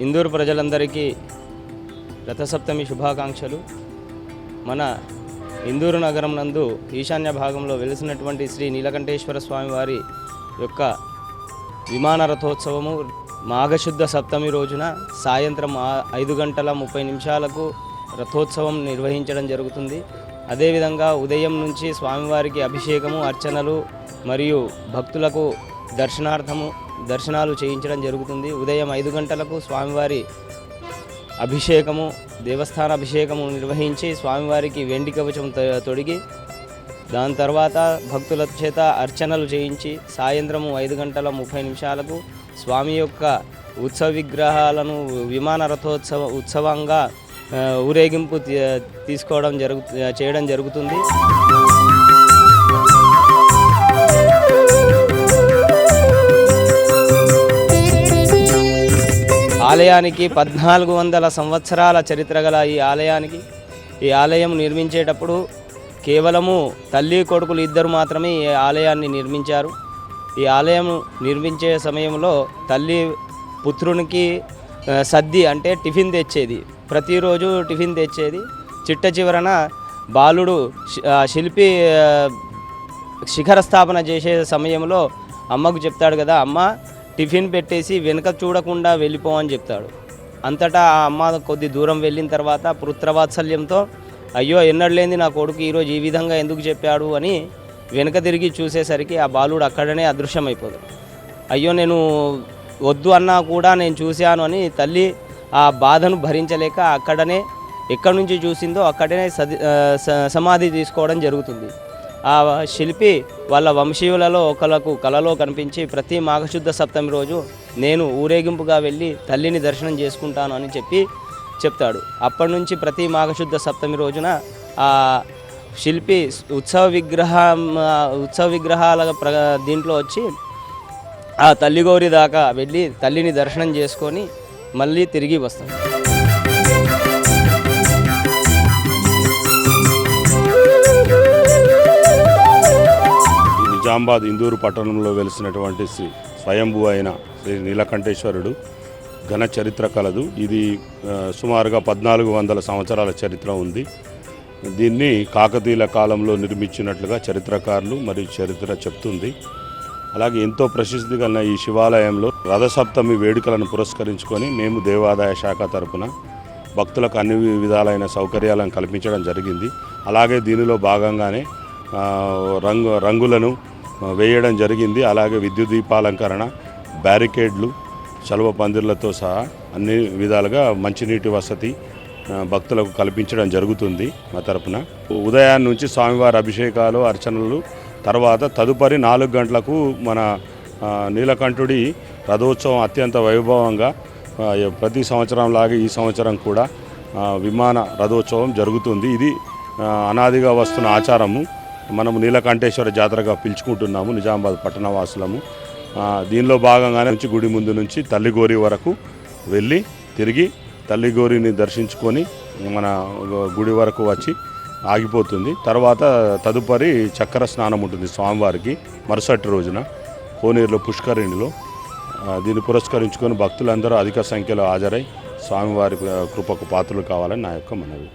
ఇందూరు ప్రజలందరికీ రథసప్తమి శుభాకాంక్షలు. మన ఇందూరు నగరం నందు ఈశాన్య భాగంలో వెలిసినటువంటి శ్రీ నీలకంఠేశ్వర స్వామి వారి యొక్క విమాన రథోత్సవము మాఘశుద్ధ సప్తమి రోజున సాయంత్రం ఐదు గంటల ముప్పై నిమిషాలకు రథోత్సవం నిర్వహించడం జరుగుతుంది. అదేవిధంగా ఉదయం నుంచి స్వామివారికి అభిషేకము అర్చనలు మరియు భక్తులకు దర్శనార్థము దర్శనాలు చేయించడం జరుగుతుంది. ఉదయం ఐదు గంటలకు స్వామివారి అభిషేకము దేవస్థాన అభిషేకము నిర్వహించి స్వామివారికి వెండి కవచం తొడిగి దాని తర్వాత భక్తుల చేత అర్చనలు చేయించి సాయంత్రము ఐదు గంటల ముప్పై నిమిషాలకు స్వామి యొక్క ఉత్సవ విగ్రహాలను విమాన రథోత్సవ ఉత్సవంగా ఊరేగింపు తీ- తీసుకోవడం జరుగు చేయడం జరుగుతుంది. ఆలయానికి పద్నాలుగు వందల సంవత్సరాల చరిత్ర గల ఈ ఆలయానికి ఈ ఆలయం నిర్మించేటప్పుడు కేవలము తల్లి కొడుకులు ఇద్దరు మాత్రమే ఈ ఆలయాన్ని నిర్మించారు. ఈ ఆలయం నిర్మించే సమయంలో తల్లి పుత్రునికి సద్ది అంటే టిఫిన్ తెచ్చేది. ప్రతిరోజు టిఫిన్ తెచ్చేది. చిట్ట చివరన బాలుడు శిల్పి శిఖర స్థాపన చేసే సమయంలో అమ్మకు చెప్తాడు కదా అమ్మ టిఫిన్ పెట్టేసి వెనుక చూడకుండా వెళ్ళిపోవని చెప్తాడు. అంతటా ఆ అమ్మ కొద్ది దూరం వెళ్ళిన తర్వాత పుత్రవాత్సల్యంతో అయ్యో ఎన్నడలేంది నా కొడుకు ఈరోజు ఈ విధంగా ఎందుకు చెప్పాడు? అని వెనుక తిరిగి చూసేసరికి ఆ బాలుడు అక్కడనే అదృశ్యమైపోదు అయ్యో నేను వద్దు అన్నా కూడా నేను చూశాను అని తల్లి ఆ బాధను భరించలేక అక్కడనే ఎక్కడి నుంచి చూసిందో అక్కడనే సది స- సమాధి తీసుకోవడం జరుగుతుంది. ఆ శిల్పి వాళ్ళ వంశీయులలో ఒకలకు కలలో కనిపించి ప్రతి మాఘశుద్ధ సప్తమి రోజు నేను ఊరేగింపుగా వెళ్ళి తల్లిని దర్శనం చేసుకుంటాను అని చెప్పి చెప్తాడు. అప్పటి నుంచి ప్రతి మాఘశుద్ధ సప్తమి రోజున ఆ శిల్పి ఉత్సవ విగ్రహం ఉత్సవ విగ్రహాల ప్ర దీంట్లో వచ్చి ఆ తల్లిగోరి దాకా వెళ్ళి తల్లిని దర్శనం చేసుకొని మళ్ళీ తిరిగి వస్తాం నిజామాబాద్ ఇందూరు పట్టణంలో వెలిసినటువంటి శ్రీ స్వయంభూ అయిన శ్రీ నీలకంఠేశ్వరుడు ఘన చరిత్ర కలదు. ఇది సుమారుగా పద్నాలుగు వందల సంవత్సరాల చరిత్ర ఉంది. దీన్ని కాకతీయుల కాలంలో నిర్మించినట్లుగా చరిత్రకారులు మరియు చరిత్ర చెప్తుంది. అలాగే ఎంతో ప్రసిద్ధి కలిగిన ఈ శివాలయంలో రథసప్తమి వేడుకలను పురస్కరించుకొని మేము దేవాదాయ శాఖ తరపున భక్తులకు అన్ని విధాలైన సౌకర్యాలను కల్పించడం జరిగింది. అలాగే దీనిలో భాగంగానే రంగు రంగులను వేయడం జరిగింది. అలాగే విద్యుత్ దీపాలంకరణ బ్యారికేడ్లు చలువ పందిర్లతో సహా అన్ని విధాలుగా మంచినీటి వసతి భక్తులకు కల్పించడం జరుగుతుంది మా తరపున. ఉదయాన్ని నుంచి స్వామివారి అభిషేకాలు అర్చనలు తర్వాత తదుపరి నాలుగు గంటలకు మన నీలకంఠుడి రథోత్సవం అత్యంత వైభవంగా ప్రతి సంవత్సరం లాగే ఈ సంవత్సరం కూడా విమాన రథోత్సవం జరుగుతుంది. ఇది అనాదిగా వస్తున్న ఆచారము. మనము నీలకంఠేశ్వర జాతరగా పిలుచుకుంటున్నాము నిజామాబాద్ పట్టణవాసులము. దీనిలో భాగంగానే నుంచి గుడి ముందు నుంచి తల్లిగోరి వరకు వెళ్ళి తిరిగి తల్లిగోరిని దర్శించుకొని మన గుడి వరకు వచ్చి ఆగిపోతుంది. తర్వాత తదుపరి చక్కెర స్నానం ఉంటుంది స్వామివారికి మరుసటి రోజున కోనేరులో పుష్కరిణిలో. దీన్ని పురస్కరించుకొని భక్తులందరూ అధిక సంఖ్యలో హాజరై స్వామివారి కృపకు పాత్రలు కావాలని నా యొక్క మనవి.